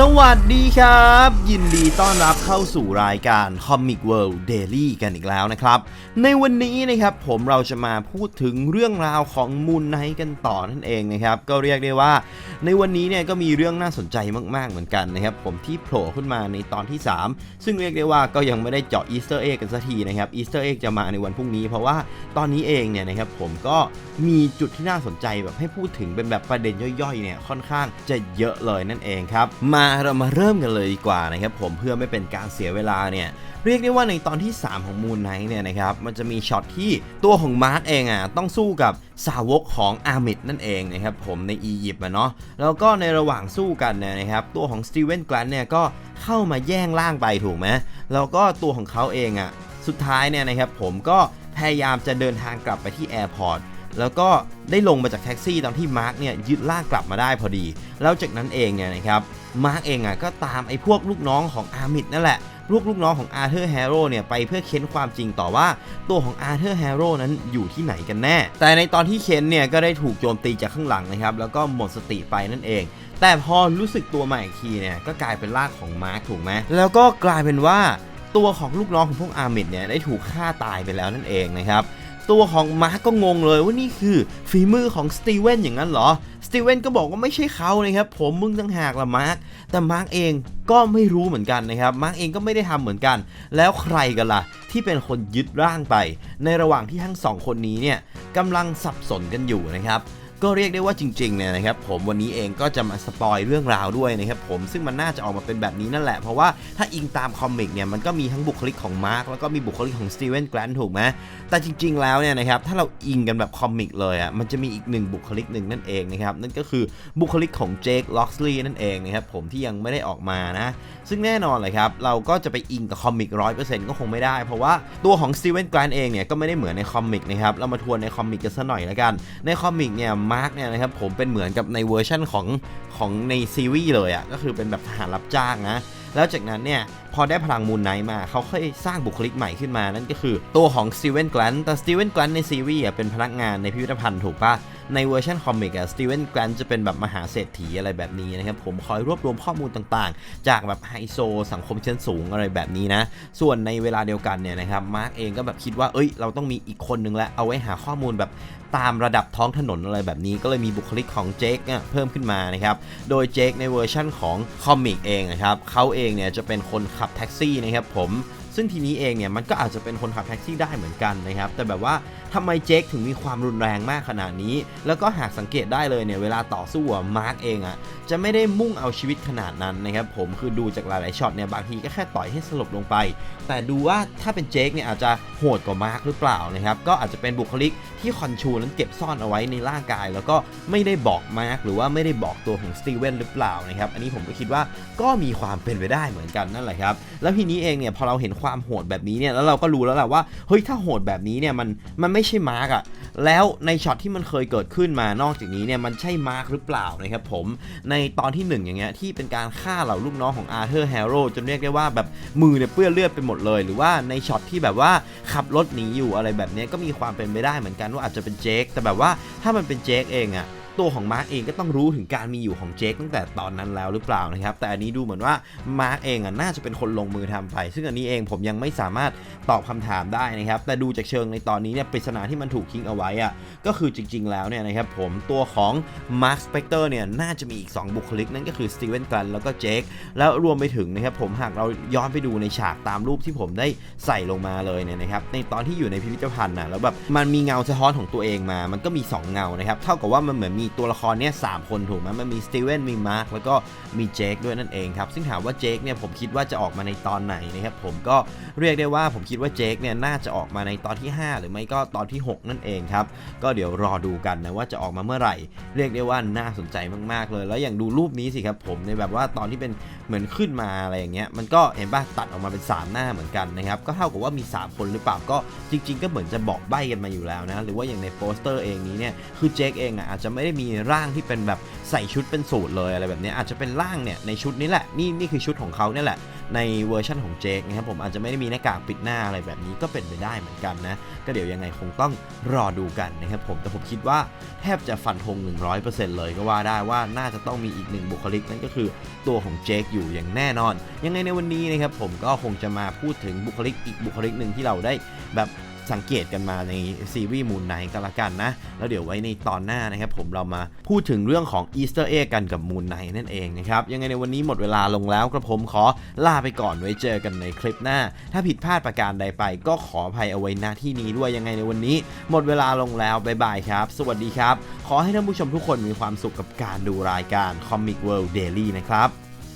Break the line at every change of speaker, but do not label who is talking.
สวัสดีครับ ยินดีต้อนรับเข้าสู่รายการ Comic World Daily กันอีกแล้วนะครับ ในวันนี้นะครับผมเราจะมาพูดถึงเรื่องราวของมูนไนกันต่อนั่นเองนะครับ ก็เรียกได้ว่า ในวันนี้เนี่ยก็มีเรื่องน่าสนใจมากๆเหมือนกันนะครับ ผมที่โผล่ขึ้นมาในตอนที่ 3 ซึ่งเรียกได้ว่าก็ยังไม่ได้เจาะอีสเตอร์เอ็กกันสักทีนะครับอีสเตอร์เอ็กจะมาในวันพรุ่งนี้ เพราะว่าตอนนี้เองเนี่ยนะครับผมก็มีจุดที่น่าสนใจแบบให้พูดถึงเป็นแบบประเด็นย่อยๆเนี่ยค่อนข้างจะเยอะเลยนั่นเองครับมาเรามาเริ่มกันเลยดีกว่านะครับผมเพื่อไม่เป็นการเสียเวลาเนี่ยเรียกได้ว่าในตอนที่ 3 ของมูนไนท์เนี่ยนะครับมันจะมีช็อตที่ตัวของมาร์กเองอะต้องสู้กับสาวกของอามิดนั่นเองนะครับผมในอียิปต์อะเนาะแล้วก็ในระหว่างสู้กันเนี่ยนะครับตัวของสตีเวนแกลนเนี่ยก็เข้ามาแย่งล่างไปถูกไหมแล้วก็ตัวของเขาเองอะสุดท้ายเนี่ยนะครับผมก็พยายามจะเดินทางกลับไปที่แอร์พอร์ต แล้วก็ได้ลงมาจากแท็กซี่ตอนที่มาร์กเนี่ยยึดลากกลับมาได้พอดี แล้วจากนั้นเองเนี่ยนะครับมาร์กเองอะก็ตามไอ้พวกลูกน้องของอาร์มิดนั่นแหละลูกลูกน้องของอาร์เธอร์แฮร์โร่เนี่ยไปเพื่อเค้นความจริงต่อว่าตัวของอาร์เธอร์แฮร์โร่นั้นอยู่ที่ไหนกันแน่ แต่ในตอนที่เค้นเนี่ยก็ได้ถูกโจมตีจากข้างหลังนะครับ แล้วก็หมดสติไปนั่นเอง แต่พอรู้สึกตัวใหม่อีกทีเนี่ยก็กลายเป็นร่างของมาร์คถูกไหมแล้วก็กลายเป็นว่าตัวของลูกน้องของพวกอาร์มิดเนี่ยได้ถูกฆ่าตายไปแล้วนั่นเองนะครับ ตัวของมาร์กก็งงเลยว่านี่คือฝีมือของสตีเวนอย่างนั้นเหรอ สตีเวนก็บอกว่าไม่ใช่เขานะครับ ผมมึงตั้งหากละมาร์กแต่มาร์กเองก็ไม่รู้เหมือนกันนะครับ มาร์กเองก็ไม่ได้ทำเหมือนกัน แล้วใครกันล่ะ ที่เป็นคนยึดร่างไป ในระหว่างที่ทั้งสองคนนี้เนี่ยกำลังสับสนกันอยู่นะครับ ก็เรียกได้ว่าจริงๆเนี่ยนะครับผมวันนี้เองก็จะมาสปอยเรื่องราวด้วยนะครับผมซึ่งมันน่าจะออกมาเป็นแบบนี้นั่นแหละ เพราะว่าถ้าอิงตามคอมิกเนี่ยมันก็มีทั้งบุคลิกของมาร์คแล้วก็มีบุคลิกของสตีเวนแกลนถูกไหมแต่จริง ๆ แล้วเนี่ยนะครับถ้าเราอิงกันแบบคอมิกเลยอะมันจะมีอีกหนึ่งบุคลิกหนึ่งนั่นเองนะครับนั่นก็คือบุคลิกของเจคล็อกสลีย์นั่นเองนะครับผมที่ยังไม่ได้ออกมานะซึ่งแน่นอนเลยครับเราก็จะไปอิงกับคอมิกร้อยเปอร์เซ็นต์ก็คงไม่ได้ เพราะว่าตัวของสตีเวนแกรนเองเนี่ยก็ไม่ได้เหมือนในคอมิกนะครับเรามาทวนในคอมิกกันสัหน่อยละกันในคอมิกเนี่ยมาร์กเนี่ยนะครับผมเป็นเหมือนกับในเวอร์ชั่นของของในซีรีส์เลยอะ่ะก็คือเป็นแบบทหารรับจ้างนะแล้วจากนั้นเนี่ยพอได้พลังมูลไนท์มาเขาค่อยสร้างบุคลิกใหม่ขึ้นมานั่นก็คือตัวของสตีเวนแกลนแต่สตีเวนแกลนในซีรีส์อะเป็นพนักงานในพิพิธภัณฑ์ถูกปะ ในเวอร์ชันคอมิกอะสตีเวนแกลนจะเป็นแบบมหาเศรษฐีอะไรแบบนี้นะครับ ผมคอยรวบรวมข้อมูลต่างๆ จากแบบไฮโซสังคมชั้นสูงอะไรแบบนี้นะ ส่วนในเวลาเดียวกันเนี่ยนะครับมาร์กเองก็แบบคิดว่าเอ้ย เราต้องมีอีกคนนึงแล้วเอาไว้หาข้อมูลแบบตามระดับท้องถนนอะไรแบบนี้ ก็เลยมีบุคลิกของเจคเนี่ยเพิ่มขึ้นมานะครับ โดยเจคในเวอร์ชั่นของคอมิกเองนะครับเขาเองเนี่ยจะเป็นคนขับแท็กซี่นะครับผม ซึ่งทีนี้เองเนี่ยมันก็อาจจะเป็นคนขับแท็กซี่ได้เหมือนกันนะครับ แต่แบบว่าทำไมเจคถึงมีความรุนแรงมากขนาดนี้ แล้วก็หากสังเกตได้เลยเนี่ยเวลาต่อสู้มาร์กเองอะจะไม่ได้มุ่งเอาชีวิตขนาดนั้นนะครับผมคือดูจากหลายๆช็อตเนี่ยบางทีก็แค่ต่อยให้สลบลงไป แต่ดูว่าถ้าเป็นเจคเนี่ยอาจจะโหดกว่ามาร์กหรือเปล่านะครับก็อาจจะเป็นบุคลิกที่คอนชูนั้นเก็บซ่อนเอาไว้ในร่างกาย แล้วก็ไม่ได้บอกมาร์กหรือว่าไม่ได้บอกตัวของสตีเวนหรือเปล่านะครับอันนี้ผมก็คิดว่าก็มีความเป็นไปได้เหมือนกันนั่นแหละครับแล้วทีนี้เองเนี่ยพอเราเห็นความความโหดแบบนี้เนี่ยแล้วเราก็รู้แล้วแหละว่าเฮ้ยถ้าโหดแบบนี้เนี่ยมันมันไม่ใช่มาร์กอะแล้วในช็อตที่มันเคยเกิดขึ้นมานอกจากนี้เนี่ยมันใช่มาร์กหรือเปล่านะครับผมในตอนที่หนึ่งอย่างเงี้ยที่เป็นการฆ่าเหล่าลูกน้องของอาร์เธอร์แฮร์โร่จนเรียกได้ว่าแบบมือเนี่ยเปื้อนเลือดไปหมดเลย หรือว่าในช็อตที่แบบว่าขับรถหนีอยู่อะไรแบบนี้ก็มีความเป็นไปได้เหมือนกันว่าอาจจะเป็นเจคแต่แบบว่าถ้ามันเป็นเจคเองอะ ตัวของมาร์กเองก็ต้องรู้ถึงการมีอยู่ของเจคตั้งแต่ตอนนั้นแล้วหรือเปล่านะครับ แต่อันนี้ดูเหมือนว่ามาร์กเองอะน่าจะเป็นคนลงมือทำไป ซึ่งอันนี้เองผมยังไม่สามารถตอบคำถามได้นะครับ แต่ดูจากเชิงในตอนนี้เนี่ยปริศนาที่มันถูกทิ้งเอาไว้อะก็คือจริง ๆ แล้วเนี่ยนะครับผมตัวของมาร์คสเปกเตอร์เนี่ยน่าจะมีอีก 2 บุคลิกนั่นก็คือสตีเวนกลันแล้วก็เจคแล้วรวมไปถึงนะครับผมหากเราย้อนไปดูในฉากตามรูปที่ผมได้ใส่ลงมาเลยเนี่ยนะครับในตอนที่อยู่ในพิพิธภัณฑ์นะแล้วแบบมันมีเงาสะท้อนของตัวเองมา มันก็มี 2 เงานะครับเท่ากับว่ามันเหมือนมีตัวละครเนี่ยสามคนถูกไหมมันมีสตีเวนมีมาร์คแล้วก็มีเจคด้วยนั่นเองครับซึ่งถามว่าเจคเนี่ยผมคิดว่าจะออกมาในตอนไหนนะครับผมก็เรียกได้ว่าผมคิดว่าเจคเนี่ยน่าจะออกมาในตอนที่ 5 หรือไม่ก็ตอนที่ 6 นั่นเองครับก็เดี๋ยวรอดูกันนะว่าจะออกมาเมื่อไหร่ เรียกได้ว่าน่าสนใจมากๆเลย แล้วอย่างดูรูปนี้สิครับผมในแบบว่าตอนที่เป็นเหมือนขึ้นมาอะไรอย่างเงี้ยมันก็เห็นป่ะตัดออกมาเป็น 3 หน้าเหมือนกันนะครับก็เท่ากับว่ามี 3 คนหรือเปล่าก็จริง ๆ ก็เหมือนจะบอกใบ้กันมาอยู่แล้วนะหรือว่าอย่างในโปสเตอร์เองนี้เนี่ยคือเจคเองอะอาจจะไม่ได้มีร่างที่เป็นแบบใส่ชุดเป็นสูตรเลยอะไรแบบนี้อาจจะเป็นร่างเนี่ยในชุดนี้แหละนี่นี่คือชุดของเขาเนี่ยแหละในเวอร์ชันของเจคนะครับผมอาจจะไม่ได้มีหน้ากากปิดหน้าอะไรแบบนี้ก็เป็นไปได้เหมือนกันนะ ก็เดี๋ยวยังไงคงต้องรอดูกันนะครับผมแต่ผมคิดว่าแทบจะฟันธง100%เลยก็ว่าได้ว่าน่าจะต้องมีอีกหนึ่งบุคลิกนั่นก็คือตัวของเจคอยู่อย่างแน่นอน ยังไงในวันนี้นะครับผมก็คงจะมาพูดถึงบุคลิกอีกบุคลิกหนึ่งที่เราได้แบบ สังเกตกันมาในซีรีส์มูนไนก็แล้วกันนะ แล้วเดี๋ยวไว้ในตอนหน้านะครับผมเรามาพูดถึงเรื่องของอีสเตอร์เอกันกับมูนไนนั่นเองนะครับ ยังไงในวันนี้หมดเวลาลงแล้วกระผมขอลาไปก่อนไว้เจอกันในคลิปหน้า ถ้าผิดพลาดประการใดไป ก็ขออภัยเอาไว้หน้าที่นี้ด้วยยังไงในวันนี้ หมดเวลาลงแล้วบ๊ายบายครับ สวัสดีครับ ขอให้ท่านผู้ชมทุกคนมีความสุขกับการดูรายการ Comic World Daily นะครับ